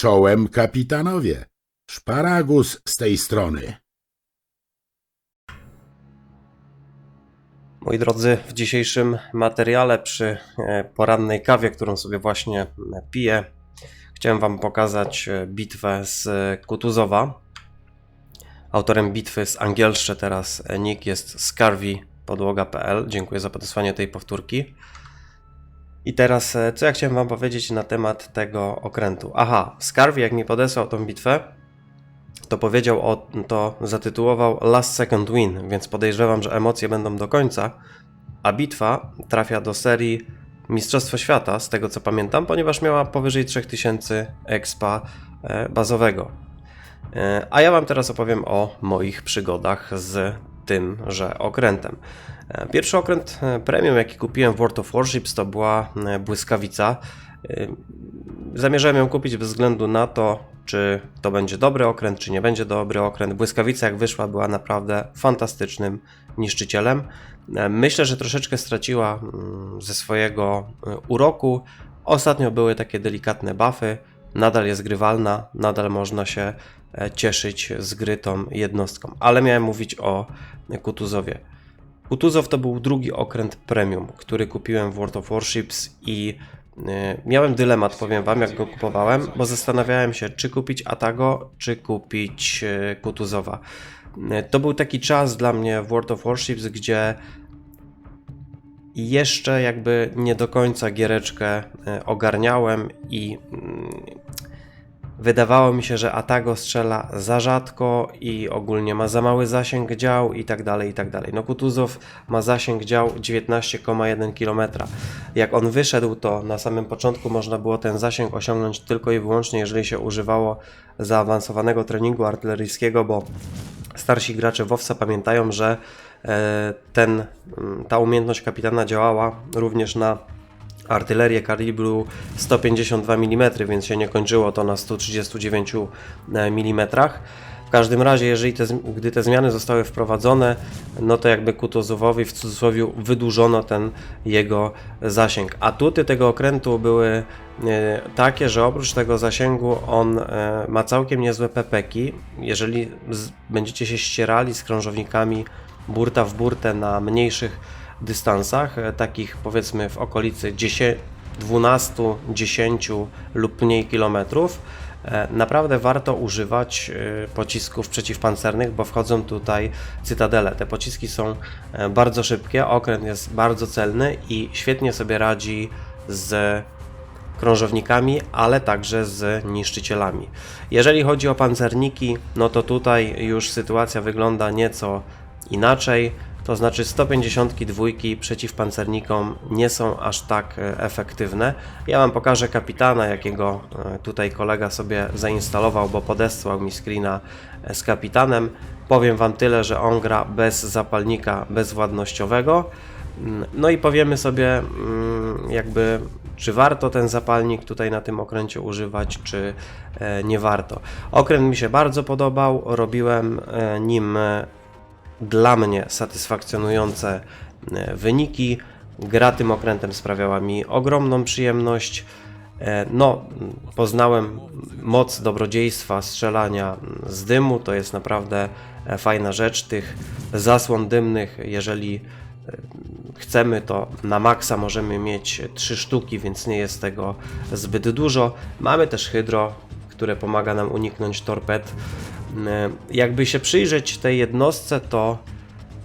Czołem kapitanowie. Szparagus z tej strony. Moi drodzy, w dzisiejszym materiale przy e, porannej kawie, którą sobie właśnie e, piję, chciałem Wam pokazać e, bitwę z Kutuzowa. Autorem bitwy z Angielszcze teraz nick jest scarvi.podłoga.pl. Dziękuję za podesłanie tej powtórki. I teraz, e, co ja chciałem Wam powiedzieć na temat tego okrętu? Aha, Scarvi, jak mi podesłał tą bitwę, to powiedział o to, zatytułował Last Second Win, więc podejrzewam, że emocje będą do końca, a bitwa trafia do serii Mistrzostwo Świata, z tego co pamiętam, ponieważ miała powyżej 3000 expa e, bazowego. E, A ja Wam teraz opowiem o moich przygodach z tymże okrętem. E, Pierwszy okręt e, premium, jaki kupiłem w World of Warships, to była e, błyskawica. Zamierzałem ją kupić bez względu na to, czy to będzie dobry okręt, czy nie będzie dobry okręt. Błyskawica, jak wyszła, była naprawdę fantastycznym niszczycielem. Myślę, że troszeczkę straciła mm, ze swojego uroku. Ostatnio były takie delikatne buffy. Nadal jest grywalna, nadal można się cieszyć z gry tą jednostką. Ale miałem mówić o Kutuzowie. Kutuzow to był drugi okręt premium, który kupiłem w World of Warships i y, miałem dylemat, powiem wam, jak go kupowałem, bo zastanawiałem się, czy kupić Atago, czy kupić y, Kutuzowa. To był taki czas dla mnie w World of Warships, gdzie jeszcze jakby nie do końca giereczkę ogarniałem i mm, wydawało mi się, że Atago strzela za rzadko i ogólnie ma za mały zasięg dział i tak dalej, i tak dalej. No Kutuzow ma zasięg dział 19,1 km. Jak on wyszedł, to na samym początku można było ten zasięg osiągnąć tylko i wyłącznie, jeżeli się używało zaawansowanego treningu artyleryjskiego, bo starsi gracze WoWsa pamiętają, że e, ten, ta umiejętność kapitana działała również na artylerię kalibru 152 mm, więc się nie kończyło to na 139 mm. W każdym razie, jeżeli te, gdy te zmiany zostały wprowadzone, no to jakby Kutuzowowi w cudzysłowie wydłużono ten jego zasięg. Atuty tego okrętu były e, takie, że oprócz tego zasięgu on e, ma całkiem niezłe pepeki. Jeżeli będziecie się ścierali z krążownikami burta w burtę na mniejszych dystansach, e, takich powiedzmy w okolicy 10, 12, 10 lub mniej kilometrów, e, naprawdę warto używać e, pocisków przeciwpancernych, bo wchodzą tutaj cytadele. Te pociski są bardzo szybkie, okręt jest bardzo celny i świetnie sobie radzi z krążownikami, ale także z niszczycielami. Jeżeli chodzi o pancerniki, no to tutaj już sytuacja wygląda nieco inaczej. To znaczy 152 przeciwpancernikom nie są aż tak e, efektywne. Ja Wam pokażę kapitana, jakiego e, tutaj kolega sobie zainstalował, bo podesłał mi screena e, z kapitanem. Powiem Wam tyle, że on gra bez zapalnika bezwładnościowego. Mm, No i powiemy sobie, mm, jakby, czy warto ten zapalnik tutaj na tym okręcie używać, czy nie warto. Okręt mi się bardzo podobał, robiłem nim dla mnie satysfakcjonujące e, wyniki. Gra tym okrętem sprawiała mi ogromną przyjemność. E, No, poznałem moc dobrodziejstwa strzelania z dymu. To jest naprawdę e, fajna rzecz. Tych zasłon dymnych, jeżeli chcemy, to na maksa możemy mieć 3 sztuki, więc nie jest tego zbyt dużo. Mamy też hydro, które pomaga nam uniknąć torped. E, Jakby się przyjrzeć tej jednostce, to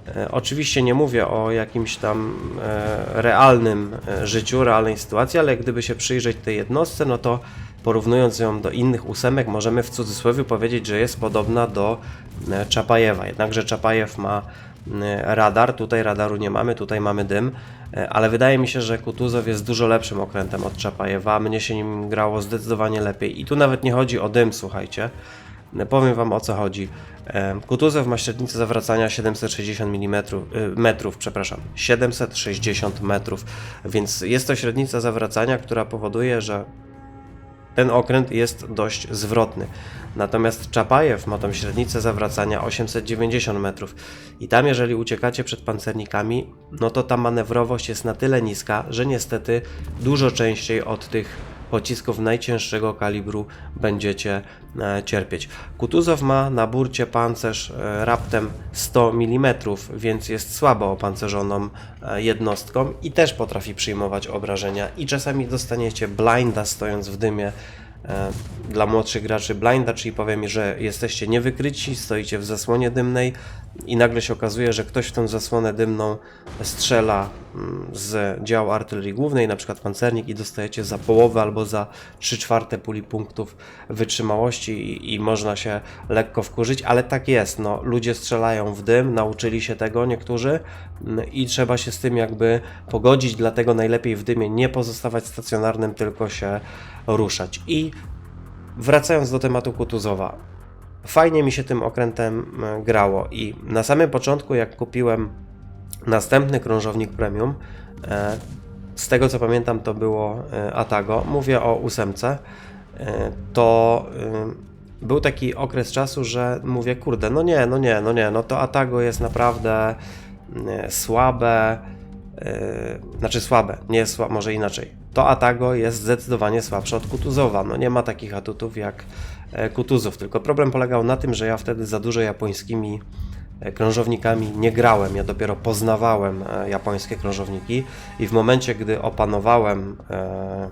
E, Oczywiście nie mówię o jakimś tam e, realnym życiu, realnej sytuacji, ale gdyby się przyjrzeć tej jednostce, no to porównując ją do innych ósemek, możemy w cudzysłowie powiedzieć, że jest podobna do Czapajewa. Jednakże Czapajew ma radar, tutaj radaru nie mamy, tutaj mamy dym, ale wydaje mi się, że Kutuzow jest dużo lepszym okrętem od Czapajewa, mnie się nim grało zdecydowanie lepiej i tu nawet nie chodzi o dym, słuchajcie, Powiem Wam o co chodzi. E, Kutuzow ma średnicę zawracania 760 mm, metrów, przepraszam, 760 metrów, więc jest to średnica zawracania, która powoduje, że ten okręt jest dość zwrotny. Natomiast Czapajew ma tą średnicę zawracania 890 metrów. I tam, jeżeli uciekacie przed pancernikami, no to ta manewrowość jest na tyle niska, że niestety dużo częściej od tych pocisków najcięższego kalibru będziecie e, cierpieć. Kutuzow ma na burcie pancerz e, raptem 100 mm, więc jest słabo opancerzoną e, jednostką i też potrafi przyjmować obrażenia i czasami dostaniecie blinda stojąc w dymie dla młodszych graczy blinda, czyli powiem, że jesteście niewykryci, stoicie w zasłonie dymnej i nagle się okazuje, że ktoś w tą zasłonę dymną strzela mm, z działu artylerii głównej, na przykład pancernik i dostajecie za połowę albo za 3 czwarte puli punktów wytrzymałości i, i można się lekko wkurzyć, ale tak jest, no, ludzie strzelają w dym, nauczyli się tego niektórzy mm, i trzeba się z tym jakby pogodzić, dlatego najlepiej w dymie nie pozostawać stacjonarnym, tylko się ruszać. I wracając do tematu Kutuzowa, fajnie mi się tym okrętem e, grało i na samym początku, jak kupiłem następny krążownik premium, e, z tego co pamiętam, to było e, Atago, mówię o ósemce, to był taki okres czasu, że mówię, kurde, no nie, no nie, no nie, no to Atago jest naprawdę słabe, znaczy słabe, nie jest słabe, może inaczej. To Atago jest zdecydowanie słabsze od Kutuzowa, no nie ma takich atutów jak Kutuzów, tylko problem polegał na tym, że ja wtedy za dużo japońskimi e, krążownikami nie grałem, ja dopiero poznawałem e, japońskie krążowniki i w momencie, gdy opanowałem e,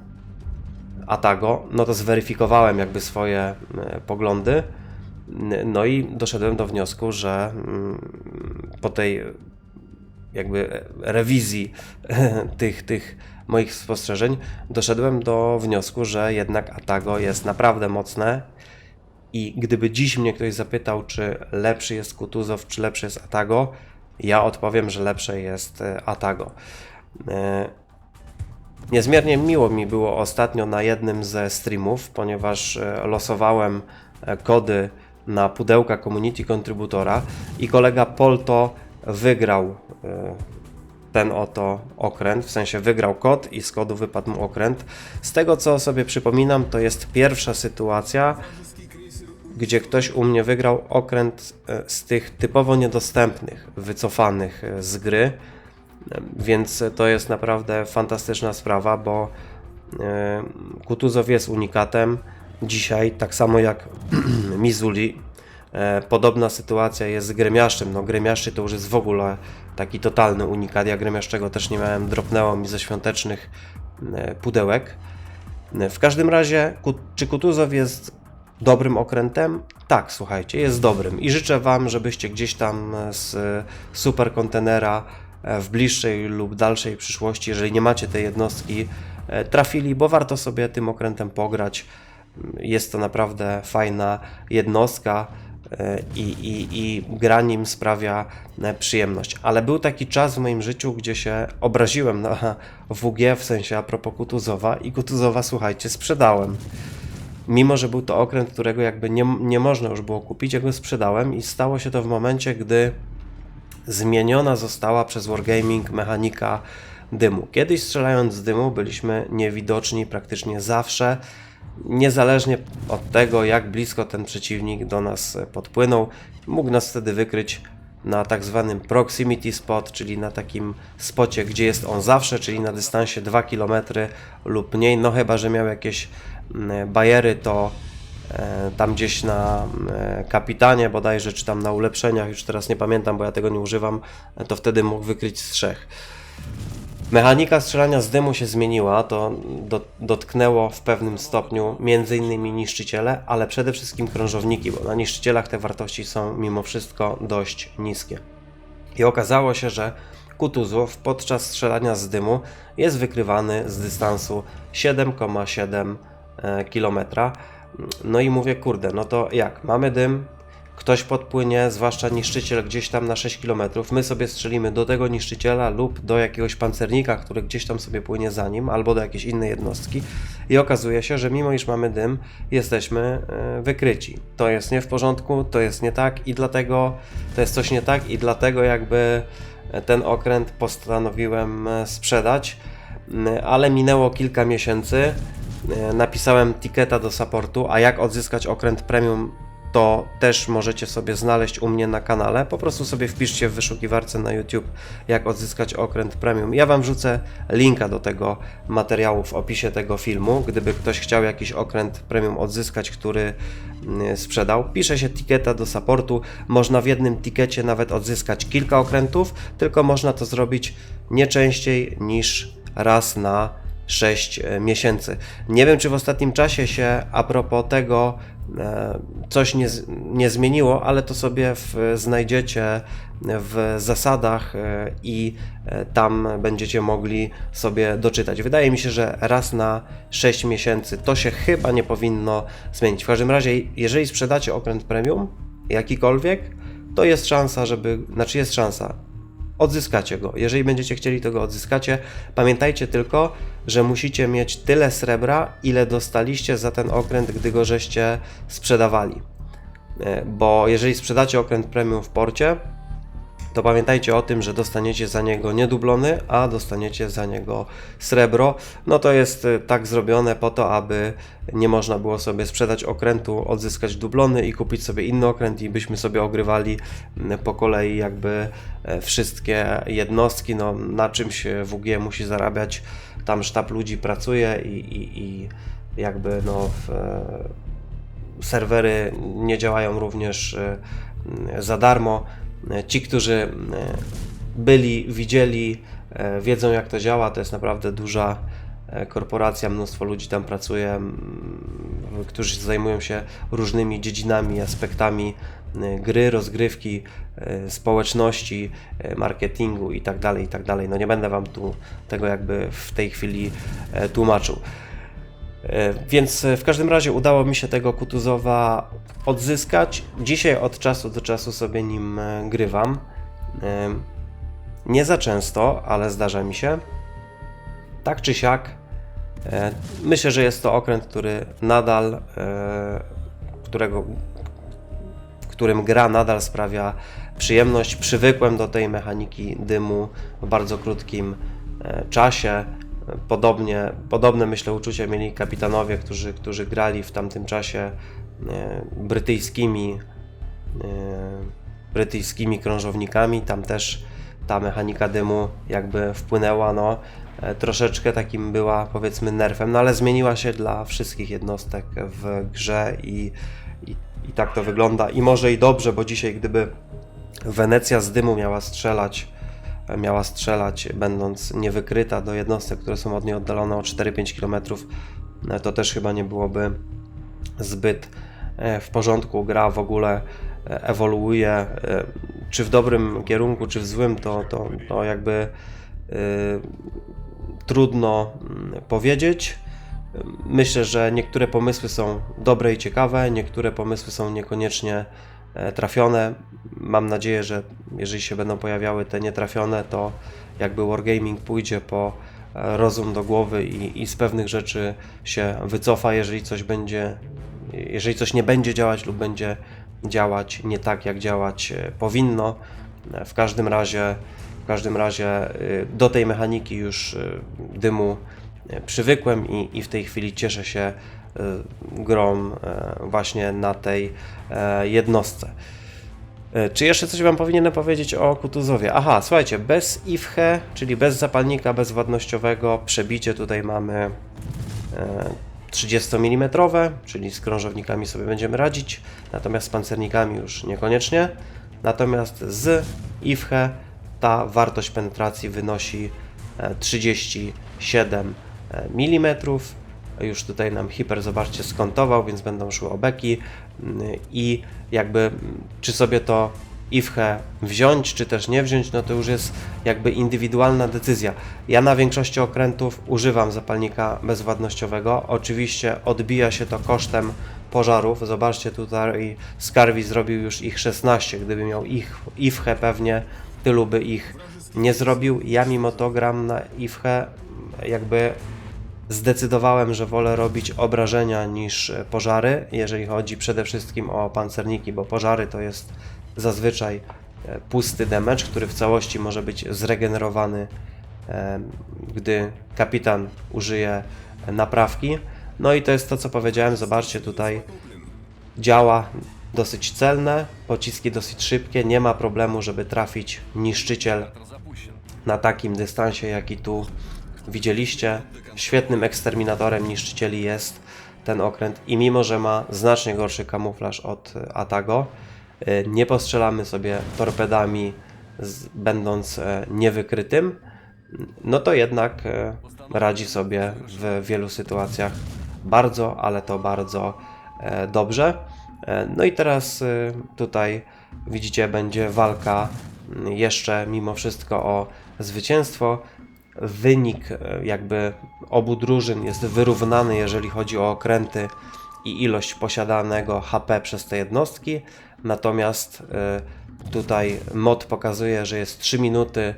Atago, no to zweryfikowałem jakby swoje e, poglądy, no i doszedłem do wniosku, że mm, po tej jakby rewizji tych, tych moich spostrzeżeń doszedłem do wniosku, że jednak Atago jest naprawdę mocne i gdyby dziś mnie ktoś zapytał, czy lepszy jest Kutuzow, czy lepszy jest Atago, ja odpowiem, że lepsze jest e, Atago. E, Niezmiernie miło mi było ostatnio na jednym ze streamów, ponieważ e, losowałem kody na pudełka community contributora i kolega Polto wygrał ten oto okręt, w sensie wygrał kod i z kodu wypadł mu okręt. Z tego co sobie przypominam, to jest pierwsza sytuacja, gdzie ktoś u mnie wygrał okręt e, z tych typowo niedostępnych, wycofanych e, z gry. E, Więc to jest naprawdę fantastyczna sprawa, bo Kutuzow jest unikatem. Dzisiaj, tak samo jak Mizuli, podobna sytuacja jest z Gremiaszczem. No, Gremiaszczy to już jest w ogóle taki totalny unikat. Ja Gremiaszczego też nie miałem, dropnęło mi ze świątecznych e, pudełek. W każdym razie, czy Kutuzow jest dobrym okrętem? Tak, słuchajcie, jest dobrym i życzę Wam, żebyście gdzieś tam z superkontenera e, w bliższej lub dalszej przyszłości, jeżeli nie macie tej jednostki, e, trafili, bo warto sobie tym okrętem pograć. Jest to naprawdę fajna jednostka e, i, i, i gra nim sprawia e, przyjemność. Ale był taki czas w moim życiu, gdzie się obraziłem na WG, w sensie a propos Kutuzowa i Kutuzowa, słuchajcie, sprzedałem mimo że był to okręt, którego jakby nie, nie można już było kupić, ja go sprzedałem i stało się to w momencie, gdy zmieniona została przez Wargaming mechanika dymu. Kiedyś strzelając z dymu byliśmy niewidoczni praktycznie zawsze, niezależnie od tego, jak blisko ten przeciwnik do nas e, podpłynął. Mógł nas wtedy wykryć na tak zwanym proximity spot, czyli na takim spocie, gdzie jest on zawsze, czyli na dystansie 2 km lub mniej, no chyba, że miał jakieś mm, bajery, to e, tam gdzieś na e, kapitanie bodajże, czy tam na ulepszeniach, już teraz nie pamiętam, bo ja tego nie używam, e, to wtedy mógł wykryć strzech. Mechanika strzelania z dymu się zmieniła, to do, dotknęło w pewnym stopniu m.in. niszczyciele, ale przede wszystkim krążowniki, bo na niszczycielach te wartości są mimo wszystko dość niskie. I okazało się, że Kutuzów podczas strzelania z dymu jest wykrywany z dystansu 7,7 km. No i mówię, kurde, no to jak? Mamy dym, ktoś podpłynie, zwłaszcza niszczyciel gdzieś tam na 6 km, my sobie strzelimy do tego niszczyciela lub do jakiegoś pancernika, który gdzieś tam sobie płynie za nim, albo do jakiejś innej jednostki. I okazuje się, że mimo iż mamy dym, jesteśmy e, wykryci. To jest nie w porządku, to jest nie tak i dlatego to jest coś nie tak i dlatego jakby ten okręt postanowiłem e, sprzedać, M, ale minęło kilka miesięcy, e, napisałem ticketa do supportu, a jak odzyskać okręt premium to też możecie sobie znaleźć u mnie na kanale. Po prostu sobie wpiszcie w wyszukiwarce na YouTube, jak odzyskać okręt premium. Ja Wam wrzucę linka do tego materiału w opisie tego filmu. Gdyby ktoś chciał jakiś okręt premium odzyskać, który mm, sprzedał, pisze się tiketa do supportu. Można w jednym tikecie nawet odzyskać kilka okrętów, tylko można to zrobić nie częściej niż raz na 6 miesięcy. Nie wiem, czy w ostatnim czasie się a propos tego e, coś nie, nie zmieniło, ale to sobie w, znajdziecie w zasadach e, i e, tam będziecie mogli sobie doczytać. Wydaje mi się, że raz na 6 miesięcy to się chyba nie powinno zmienić. W każdym razie, jeżeli sprzedacie okręt premium, jakikolwiek, to jest szansa, żeby, znaczy jest szansa, odzyskacie go. Jeżeli będziecie chcieli, to go odzyskacie. Pamiętajcie tylko, że musicie mieć tyle srebra, ile dostaliście za ten okręt, gdy go żeście sprzedawali. E, Bo jeżeli sprzedacie okręt premium w porcie, to pamiętajcie o tym, że dostaniecie za niego nie dublony, a dostaniecie za niego srebro. No to jest y, tak zrobione po to, aby nie można było sobie sprzedać okrętu, odzyskać dublony i kupić sobie inny okręt i byśmy sobie ogrywali po kolei jakby e, wszystkie jednostki. No na czymś e, WG musi zarabiać, tam sztab ludzi pracuje i, i, i jakby no w, e, serwery nie działają również za darmo. E, Ci, którzy e, byli, widzieli, e, wiedzą jak to działa. To jest naprawdę duża korporacja, mnóstwo ludzi tam pracuje, którzy zajmują się różnymi dziedzinami, aspektami gry, rozgrywki, społeczności, marketingu i tak dalej, i tak. No nie będę wam tu tego jakby w tej chwili tłumaczył. E, Więc e, w każdym razie udało mi się tego Kutuzowa odzyskać. Dzisiaj od czasu do czasu sobie nim e, grywam. Nie za często, ale zdarza mi się. Tak czy siak, myślę, że jest to okręt, który nadal, którego, w którym gra nadal sprawia przyjemność. Przywykłem do tej mechaniki dymu w bardzo krótkim czasie. Podobnie, podobne myślę uczucie mieli kapitanowie, którzy, którzy grali w tamtym czasie e, brytyjskimi, e, brytyjskimi krążownikami. Tam też ta mechanika dymu jakby wpłynęła, no e, troszeczkę takim była powiedzmy nerfem, no ale zmieniła się dla wszystkich jednostek w grze i, i, i tak to wygląda. I może i dobrze, bo dzisiaj gdyby Wenecja z dymu miała strzelać, miała strzelać, będąc niewykryta do jednostek, które są od niej oddalone o 4-5 km, to też chyba nie byłoby zbyt e, w porządku. Gra w ogóle e, ewoluuje, e, czy w dobrym kierunku, czy w złym, to, to, to jakby e, trudno mm, powiedzieć. Myślę, że niektóre pomysły są dobre i ciekawe, niektóre pomysły są niekoniecznie e, trafione. Mam nadzieję, że jeżeli się będą pojawiały te nietrafione, to jakby Wargaming pójdzie po e, rozum do głowy i, i z pewnych rzeczy się wycofa, jeżeli coś będzie, jeżeli coś nie będzie działać lub będzie działać nie tak, jak działać e, powinno. E, W każdym razie, w każdym razie do tej mechaniki już dymu e, przywykłem i, i w tej chwili cieszę się e, grą e, właśnie na tej e, jednostce. E, Czy jeszcze coś Wam powinienem powiedzieć o Kutuzowie? Aha, słuchajcie, bez IFHE, czyli bez zapalnika bezwładnościowego, przebicie tutaj mamy e, 30 mm, czyli z krążownikami sobie będziemy radzić, natomiast z pancernikami już niekoniecznie. Natomiast z IFHE ta wartość penetracji wynosi e, 37 mm. Już tutaj nam hiper, zobaczcie, skontował, więc będą szły obeki Mm, i jakby mm, czy sobie to IFHE wziąć, czy też nie wziąć, no to już jest jakby indywidualna decyzja. Ja na większości okrętów używam zapalnika bezwładnościowego. Oczywiście odbija się to kosztem pożarów. Zobaczcie tutaj, Skarwi zrobił już ich 16. Gdyby miał ich IFHE pewnie tylu by ich nie zrobił. Ja mimo to gram na IFHE jakby zdecydowałem, że wolę robić obrażenia niż e, pożary, jeżeli chodzi przede wszystkim o pancerniki, bo pożary to jest zazwyczaj e, pusty damage, który w całości może być zregenerowany, gdy kapitan użyje naprawki. No i to jest to, co powiedziałem. Zobaczcie tutaj, działa dosyć celne, pociski dosyć szybkie, nie ma problemu, żeby trafić niszczyciel na takim dystansie, jaki tu widzieliście. Świetnym eksterminatorem niszczycieli jest ten okręt i mimo, że ma znacznie gorszy kamuflaż od e, Atago, e, nie postrzelamy sobie torpedami, będąc e, niewykrytym, no to jednak radzi sobie w wielu sytuacjach bardzo, ale to bardzo dobrze. No i teraz tutaj widzicie, będzie walka jeszcze mimo wszystko o zwycięstwo. Wynik e, jakby obu drużyn jest wyrównany, jeżeli chodzi o okręty i ilość posiadanego HP przez te jednostki. Natomiast e, tutaj mod pokazuje, że jest 3 minuty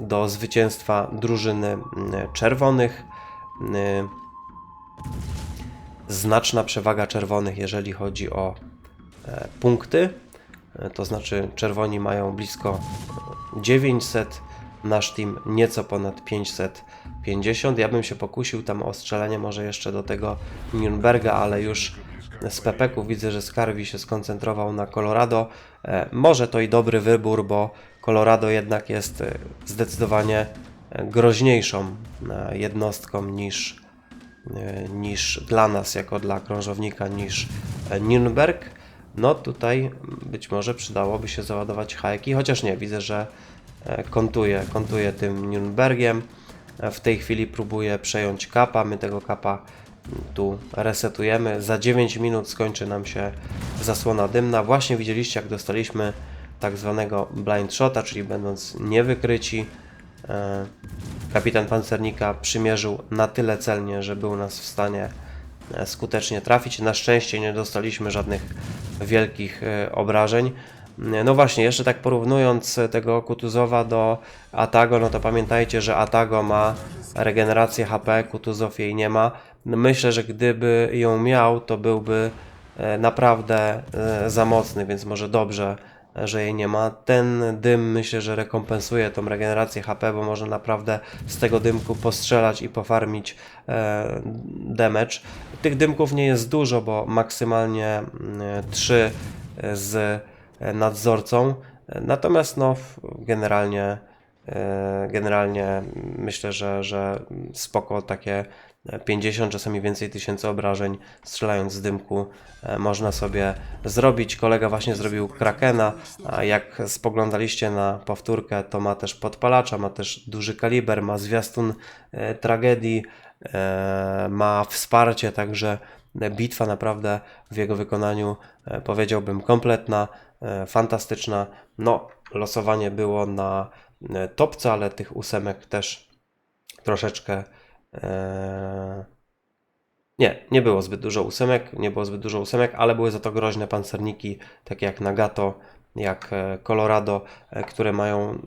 do zwycięstwa drużyny czerwonych. Y, Znaczna przewaga czerwonych, jeżeli chodzi o e, punkty. E, To znaczy, czerwoni mają blisko 900, nasz team nieco ponad 550. Ja bym się pokusił tam o strzelenie może jeszcze do tego Nürnberga, ale już z Pepeków widzę, że Skarwi się skoncentrował na Colorado. E, Może to i dobry wybór, bo Colorado jednak jest e, zdecydowanie e, groźniejszą jednostką niż, niż dla nas, jako dla krążownika, niż Nürnberg. No tutaj być może przydałoby się załadować hajki, chociaż nie, widzę, że kontuje, kontuje tym Nürnbergiem. E, W tej chwili próbuje przejąć kapa, my tego kapa tu resetujemy. Za 9 minut skończy nam się zasłona dymna. Właśnie widzieliście, jak dostaliśmy tak zwanego blind shota, czyli będąc niewykryci. e, Kapitan pancernika przymierzył na tyle celnie, że był nas w stanie e, skutecznie trafić. Na szczęście nie dostaliśmy żadnych wielkich obrażeń. No właśnie, jeszcze tak porównując tego Kutuzowa do Atago, no to pamiętajcie, że Atago ma regenerację HP, Kutuzow jej nie ma. No Myślę, że gdyby ją miał, to byłby e, naprawdę e, za mocny, więc może dobrze, że jej nie ma. Ten dym myślę, że rekompensuje tą regenerację HP, bo można naprawdę z tego dymku postrzelać i pofarmić e, damage. Tych dymków nie jest dużo, bo maksymalnie 3 z e, nadzorcą. E, Natomiast no, generalnie, e, generalnie myślę, że, że spoko takie 50, czasami więcej tysięcy obrażeń strzelając z dymku e, można sobie zrobić. Kolega właśnie zrobił Krakena, a jak spoglądaliście na powtórkę, to ma też podpalacza, ma też duży kaliber, ma zwiastun e, tragedii, e, ma wsparcie, także bitwa naprawdę w jego wykonaniu e, powiedziałbym kompletna, e, fantastyczna. No, losowanie było na e, topce, ale tych ósemek też troszeczkę e, nie, nie było zbyt dużo ósemek, nie było zbyt dużo ósemek, ale były za to groźne pancerniki, takie jak Nagato, jak e, Colorado, e, które mają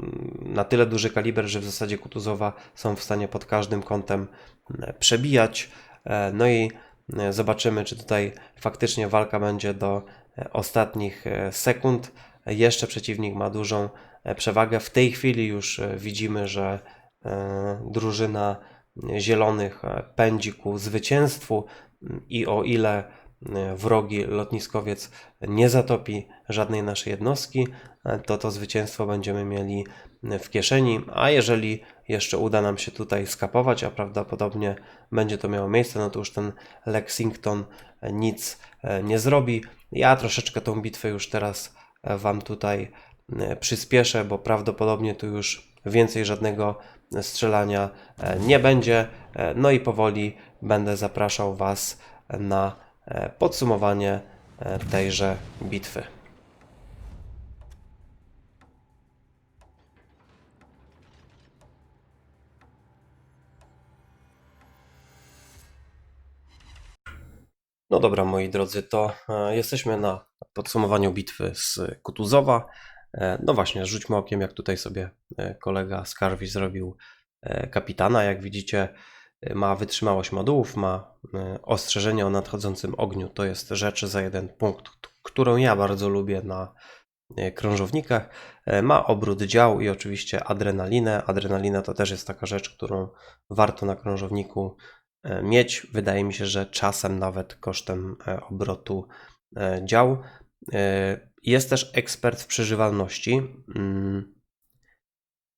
na tyle duży kaliber, że w zasadzie Kutuzowa są w stanie pod każdym kątem e, przebijać. E, No i e, zobaczymy, czy tutaj faktycznie walka będzie do e, ostatnich e, sekund. E, Jeszcze przeciwnik ma dużą e, przewagę. W tej chwili już e, widzimy, że e, drużyna zielonych e, pędzi ku zwycięstwu i o ile e, wrogi lotniskowiec nie zatopi żadnej naszej jednostki, e, to to zwycięstwo będziemy mieli e, w kieszeni, a jeżeli jeszcze uda nam się tutaj skapować, a prawdopodobnie będzie to miało miejsce, no to już ten Lexington e, nic e, nie zrobi. Ja troszeczkę tą bitwę już teraz e, Wam tutaj e, przyspieszę, bo prawdopodobnie tu już więcej żadnego strzelania e, nie będzie. E, No i powoli będę zapraszał Was na e, podsumowanie e, tejże bitwy. No dobra, moi drodzy, to e, jesteśmy na podsumowaniu bitwy z Kutuzowa. E, No właśnie, rzućmy okiem, jak tutaj sobie e, kolega Skarwi zrobił e, kapitana. Jak widzicie, e, ma wytrzymałość modułów, ma e, ostrzeżenie o nadchodzącym ogniu. To jest rzecz za jeden punkt, którą ja bardzo lubię na e, krążownikach. E, Ma obrót dział i oczywiście adrenalinę. Adrenalina to też jest taka rzecz, którą warto na krążowniku e, mieć. Wydaje mi się, że czasem nawet kosztem e, obrotu dział. Jest też ekspert w przeżywalności. Mm,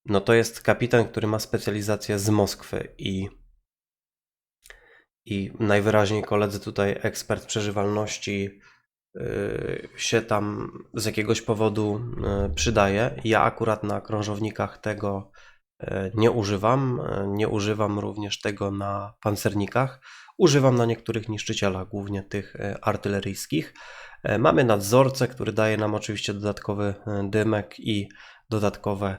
No to jest kapitan, który ma specjalizację z Moskwy i, i najwyraźniej koledzy tutaj ekspert przeżywalności y, się tam z jakiegoś powodu y, przydaje. Ja akurat na krążownikach tego y, nie używam. Nie używam również tego na pancernikach. Używam na niektórych niszczycielach, głównie tych artyleryjskich. Mamy nadzorcę, który daje nam oczywiście dodatkowy dymek i dodatkowe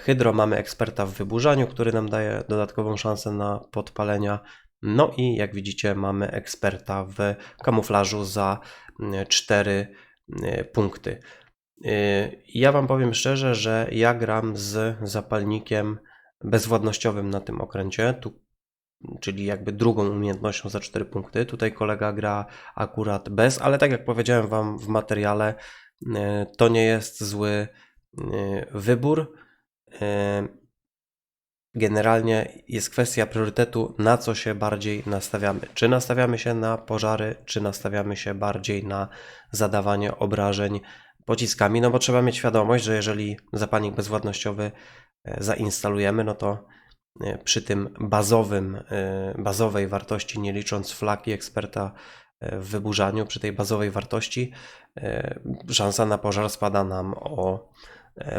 hydro. Mamy eksperta w wyburzaniu, który nam daje dodatkową szansę na podpalenia. No i jak widzicie, mamy eksperta w kamuflażu za 4 punkty. E, Ja Wam powiem szczerze, że ja gram z zapalnikiem bezwładnościowym na tym okręcie. Tu czyli jakby drugą umiejętnością za 4 punkty. Tutaj kolega gra akurat bez, ale tak jak powiedziałem Wam w materiale, e, to nie jest zły e, wybór. Generalnie jest kwestia priorytetu, na co się bardziej nastawiamy. Czy nastawiamy się na pożary, czy nastawiamy się bardziej na zadawanie obrażeń pociskami, no bo trzeba mieć świadomość, że jeżeli zapalnik bezwładnościowy e, zainstalujemy, no to e, przy tym bazowym, e, bazowej wartości, nie licząc flaki eksperta w wyburzaniu, przy tej bazowej wartości szansa na pożar spada nam o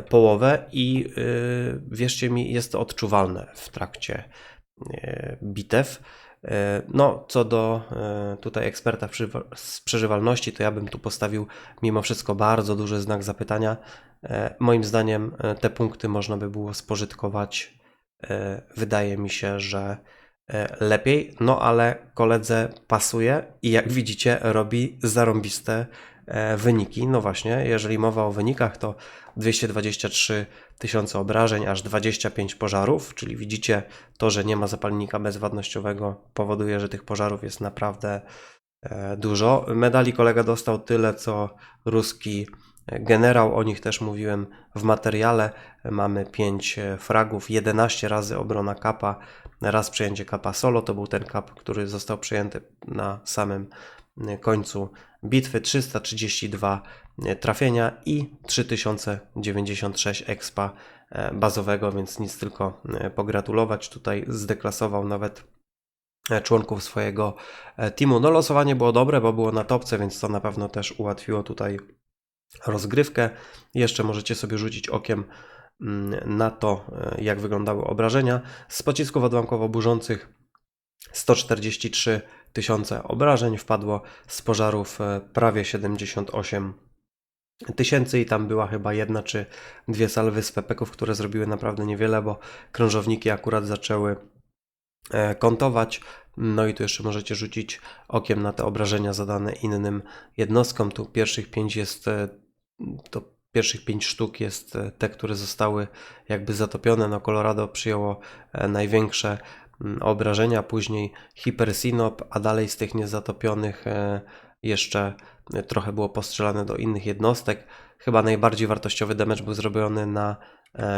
połowę i e, wierzcie mi, jest to odczuwalne w trakcie e, bitew. E, No, co do e, tutaj eksperta z przeżywalności, to ja bym tu postawił mimo wszystko bardzo duży znak zapytania. E, Moim zdaniem e, te punkty można by było spożytkować. e, Wydaje mi się, że e, lepiej, no ale koledze pasuje i jak widzicie robi zarąbiste e, wyniki. No właśnie, jeżeli mowa o wynikach, to 223 tysiące obrażeń, aż 25 pożarów, czyli widzicie to, że nie ma zapalnika bezwadnościowego powoduje, że tych pożarów jest naprawdę e, dużo. Medali kolega dostał tyle, co ruski generał, o nich też mówiłem w materiale. Mamy 5 fragów, 11 razy obrona kapa, raz przejęcie kapa solo, to był ten kap, który został przejęty na samym końcu bitwy, 332 trafienia i 3096 expa e, bazowego, więc nic tylko e, pogratulować. Tutaj zdeklasował nawet e, członków swojego e, teamu. No losowanie było dobre, bo było na topce, więc to na pewno też ułatwiło tutaj rozgrywkę. Jeszcze możecie sobie rzucić okiem na to, e, jak wyglądały obrażenia. Z pocisków odłamkowo-burzących 143 tysiące obrażeń wpadło, z pożarów e, prawie 78 tysięcy i tam była chyba jedna czy dwie salwy z pepeków, które zrobiły naprawdę niewiele, bo krążowniki akurat zaczęły e, kontować. No i tu jeszcze możecie rzucić okiem na te obrażenia zadane innym jednostkom. Tu pierwszych pięć jest to pierwszych pięć sztuk jest e, te, które zostały jakby zatopione. No Colorado przyjęło e, największe mm, obrażenia, później Hypersinop, a dalej z tych niezatopionych e, jeszcze trochę było postrzelane do innych jednostek. Chyba najbardziej wartościowy damage był zrobiony na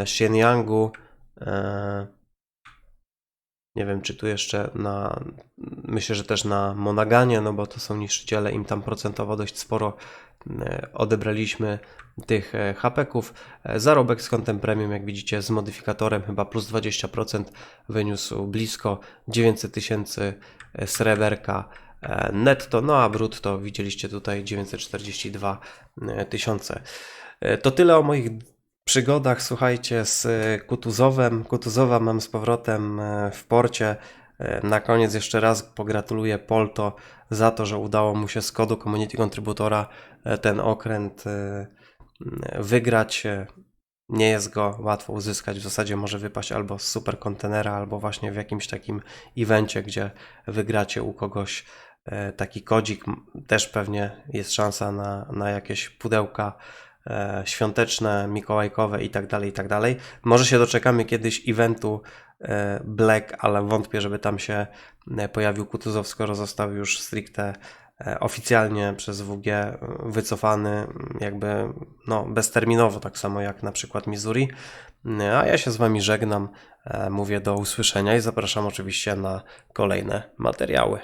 Xianyangu. Nie wiem, czy tu jeszcze na. Myślę, że też na Monaganie, no bo to są niszczyciele, im tam procentowo dość sporo e, odebraliśmy tych e, hapeków. E, Zarobek z kątem premium, jak widzicie, z modyfikatorem chyba plus 20% wyniósł blisko 900 tysięcy sreberka netto, no a brutto widzieliście tutaj 942 e, tysiące. To tyle o moich przygodach, słuchajcie, z e, Kutuzowem. Kutuzowa mam z powrotem e, w porcie. E, Na koniec jeszcze raz pogratuluję Polto za to, że udało mu się z kodu Community Contributora ten okręt wygrać. Nie jest go łatwo uzyskać. W zasadzie może wypaść albo z super kontenera, albo właśnie w jakimś takim evencie, gdzie wygracie u kogoś taki kodzik. Też pewnie jest szansa na, na jakieś pudełka świąteczne, mikołajkowe i tak dalej, i tak dalej. Może się doczekamy kiedyś eventu e, Black, ale wątpię, żeby tam się e, pojawił Kutuzow, skoro został już stricte e, oficjalnie przez WG e, wycofany, jakby no, bezterminowo, tak samo jak na przykład Missouri. E, A ja się z Wami żegnam, e, mówię do usłyszenia i zapraszam oczywiście na kolejne materiały.